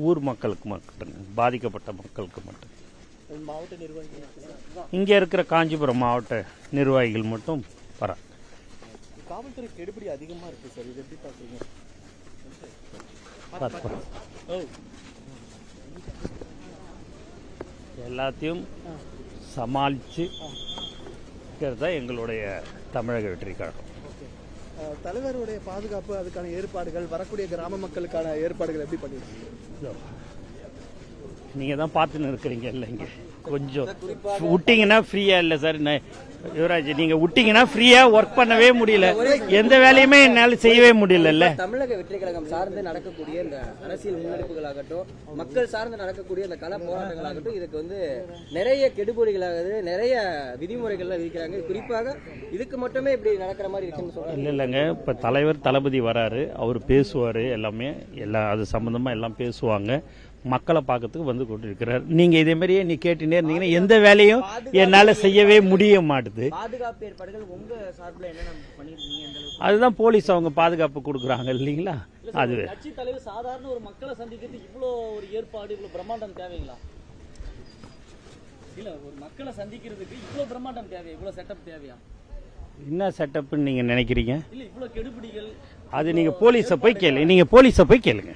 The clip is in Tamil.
ஊர் மக்களுக்கு மட்டும் பாதிக்கப்பட்ட மக்களுக்கு மட்டும். இங்கே இருக்கிற காஞ்சிபுரம் மாவட்ட நிர்வாகிகள் மட்டும் வர. காவல்துறை கெடுபிடி அதிகமா இருக்கு சார். இது எப்படி பாக்குறீங்க? பார்ப்போம் ஓ. எல்லாத்தையும் சமாளித்து தான் எங்களுடைய தமிழக வெற்றி கழகம் தலைவருடைய பாதுகாப்பு அதுக்கான ஏற்பாடுகள் வரக்கூடிய கிராம மக்களுக்கான ஏற்பாடுகள் எப்படி பண்ணிருக்கீங்க? நீங்கள் தான் பார்த்துன்னு இருக்கிறீங்க இல்லை இங்கே கொஞ்சம் விட்டிங்கன்னா ஃப்ரீயாக இல்லை சார். யுவராஜ் நீங்கள் விட்டிங்கன்னா ஃப்ரீயாக ஒர்க் பண்ணவே முடியல. எந்த வேலையுமே என்னால் செய்யவே முடியலல்ல. தமிழக வெற்றி கழகம் சார்ந்து நடக்கக்கூடிய இந்த அரசியல் முன்னெடுப்புகளாகட்டும் மக்கள் சார்ந்து நடக்கக்கூடிய இந்த கள போராட்டங்களாகட்டும் இதுக்கு வந்து நிறைய கெடுபொடிகளாகுது நிறைய விதிமுறைகள்லாம் விதிக்கிறாங்க. குறிப்பாக இதுக்கு மட்டுமே இப்படி நடக்கிற மாதிரி இருக்குன்னு சொல்றாங்க. இல்லை இல்லைங்க. இப்போ தலைவர் தளபதி வராரு. அவர் பேசுவார் எல்லாமே. எல்லாம் அது சம்மந்தமாக எல்லாம் பேசுவாங்க. மக்களை பார்க்கறதுக்கு வந்து கொண்டிருக்கிறார். நீங்கள் இதே மாதிரியே நீ கேட்டுட்டே இருந்தீங்கன்னா எந்த வேலையும் என்னால் செய்யவே முடிய மாட்டுது. அதுதான் போலீஸ் அவங்க பாதுகாப்பு கொடுக்குறாங்க இல்லைங்களா? அதுவே. தலைவர் சாதாரண ஒரு மக்களை சந்திக்கிறதுக்கு இவ்வளோ ஒரு ஏற்பாடு இவ்வளோ பிரம்மாண்டம் தேவைங்களா? இல்ல ஒரு மக்களை சந்திக்கிறதுக்கு இவ்வளோ பிரம்மாண்டம் தேவையா? இவ்வளோ செட்டப் தேவையா? என்ன செட்டப்னு நீங்கள் நினைக்கிறீங்க? இல்ல இவ்வளோ கெடுபிடிகள் அது நீங்கள் போலீஸை போய் கேளு நீங்கள் போலீஸை போய் கேளுங்க.